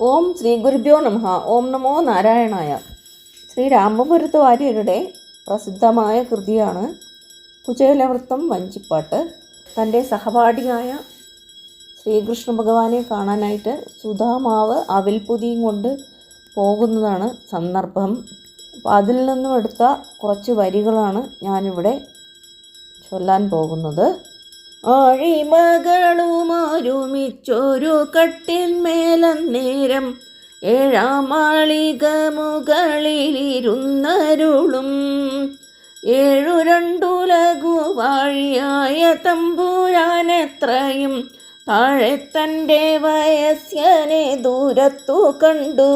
ഓം ശ്രീ ഗുരുഭ്യോ നമഃ ഓം നമോ നാരായണായ. ശ്രീ രാമപുരത്ത് വാര്യരുടെ പ്രസിദ്ധമായ കൃതിയാണ് കുചേലവൃത്തം വഞ്ചിപ്പാട്ട്. തന്റെ സഹപാഠിയായ ശ്രീകൃഷ്ണ ഭഗവാനെ കാണാനായിട്ട് സുധാമാവ് അവിൽപുതിയും കൊണ്ട് പോകുന്നതാണ് സന്ദർഭം. അപ്പോൾ അതിൽ നിന്നും എടുത്ത കുറച്ച് വരികളാണ് ഞാനിവിടെ ചൊല്ലാൻ പോകുന്നത്. ആഴിമകളുമൊരുമിച്ചൊരു കട്ടിന്മേലന്നേരം ഏഴാം മാളിക മുകളിലിരുന്നരുളും ഏഴു വാഴിയായ തമ്പുരാനെത്രയും താഴെ തന്റെ വയസ്സനെ ദൂരത്തു കണ്ടു.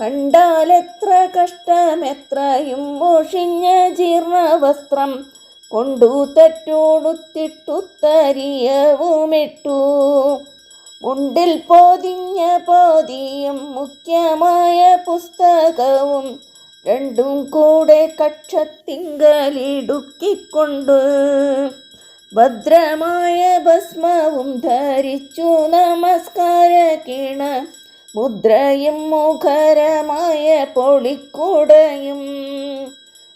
കണ്ടാലെത്ര കഷ്ടമെത്രയും മോഷിഞ്ഞ ജീർണവസ്ത്രം കൊണ്ടു തെറ്റോടുത്തിട്ടുത്തരിയവുമിട്ടു. മുണ്ടിൽ പൊതിഞ്ഞ പോതിയും മുഖ്യമായ പുസ്തകവും രണ്ടും കൂടെ കക്ഷത്തിങ്കലിടുക്കിക്കൊണ്ട് ഭദ്രമായ ഭസ്മവും ധരിച്ചു നമസ്കാര കിണ മുദ്രയും മുഖരമായ പൊളിക്കുടയും.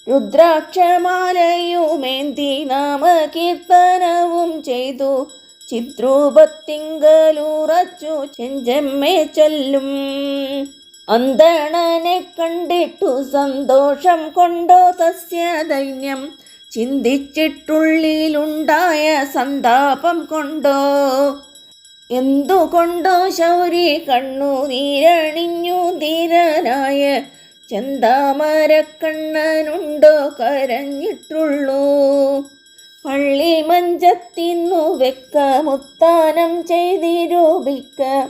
രുദ്രാക്ഷമാലയുമേന്തി നാമകീർത്തനവും ചെയ്തു. ചിത്രൂപത്തിങ്കലുറച്ചു ചെഞ്ചമ്മേ ചൊല്ലും. അന്തണനെ കണ്ടിട്ടു സന്തോഷം കൊണ്ടോ സസ്യദൈന്യം ചിന്തിച്ചിട്ടുള്ളിലുണ്ടായ സന്താപം കൊണ്ടോ? എന്തുകൊണ്ടോ ശൗരി കണ്ണു നീരണിഞ്ഞു ധീരനായ ചെന്താമരക്കണ്ണനുണ്ടോ കരഞ്ഞിട്ടുള്ളൂ. പള്ളി മഞ്ചത്തിന്നു വെക്ക മുത്താനം ചെയ്തിരൂപിക്ക.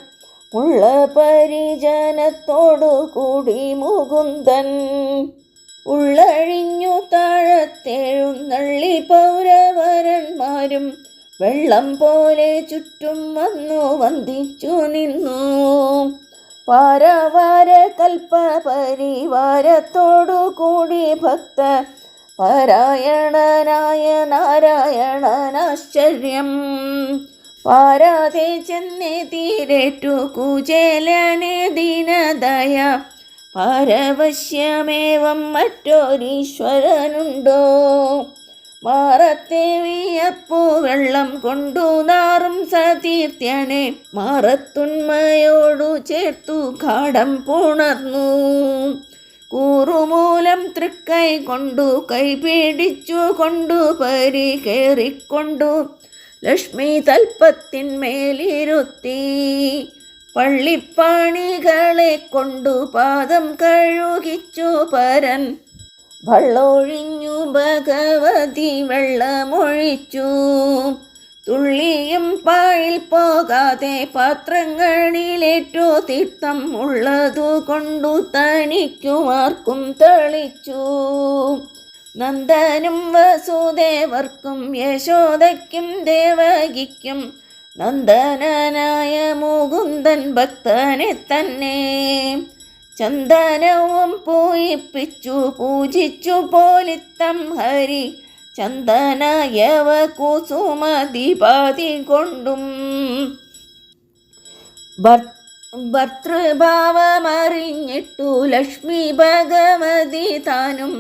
ഉള്ള പരിജനത്തോടു കൂടി മുകുന്ദൻ. ഉള്ളഴിഞ്ഞു താഴത്തെഴുന്നള്ളി പൗരവരന്മാരും വെള്ളം പോലെ ചുറ്റും വന്നു വന്ദിച്ചു നിന്നു. പാരവാര കൽപ്പ പരിവാരത്തോടു കൂടി ഭക്ത പാരായണനായ നാരായണനാശ്ചര്യം. പാരാതെ ചെന്നേ തീരേറ്റു കുചേലനെ ദീനദയ. പാരവശ്യമേവം മറ്റൊരീശ്വരനുണ്ടോ? മാറത്തെ വിയപ്പു വെള്ളം കൊണ്ടു നാറും സതീർത്ഥ്യനെ മാറത്തുന്മയോടു ചേർത്തു കാടം പുണർന്നു. കൂറുമൂലം തൃക്കൈ കൊണ്ടു കൈ പിടിച്ചു കൊണ്ടു പരി കയറിക്കൊണ്ടു ലക്ഷ്മി തൽപ്പത്തിന്മേലിരുത്തി പള്ളിപ്പാണികളെ കൊണ്ടു പാദം കഴുകിച്ചു പരൻ വള്ളൊഴിഞ്ഞു ഭഗവതി വെള്ളമൊഴിച്ചു. തുള്ളിയും പാഴിൽ പോകാതെ പാത്രങ്ങളിലേറ്റു തീർത്ഥം ഉള്ളതു കൊണ്ടു തനിക്കുമാർക്കും തെളിച്ചു. നന്ദനും വസുദേവർക്കും യശോദയ്ക്കും ദേവകിക്കും നന്ദനായ മുകുന്ദൻ ഭക്തനെ തന്നെ. ചന്ദനവും പൂയിപ്പിച്ചു പൂജിച്ചു പോലിത്തം ഹരി. ചന്ദനയവ കുസുമതിപാതി കൊണ്ടും ഭർത്തൃഭാവമറിഞ്ഞിട്ടു ലക്ഷ്മി ഭഗവതി താനും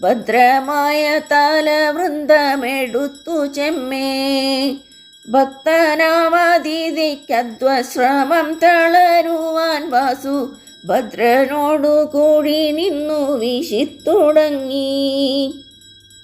ഭദ്രമായ താലവൃന്ദമെടുത്തു ചെമ്മേ. ഭക്തനാമതിഥിക്കദ്വശ്രമം തളരുവാൻ വാസു ഭദ്രനോടു കൂടി നിന്നു വീശിത്തുടങ്ങി.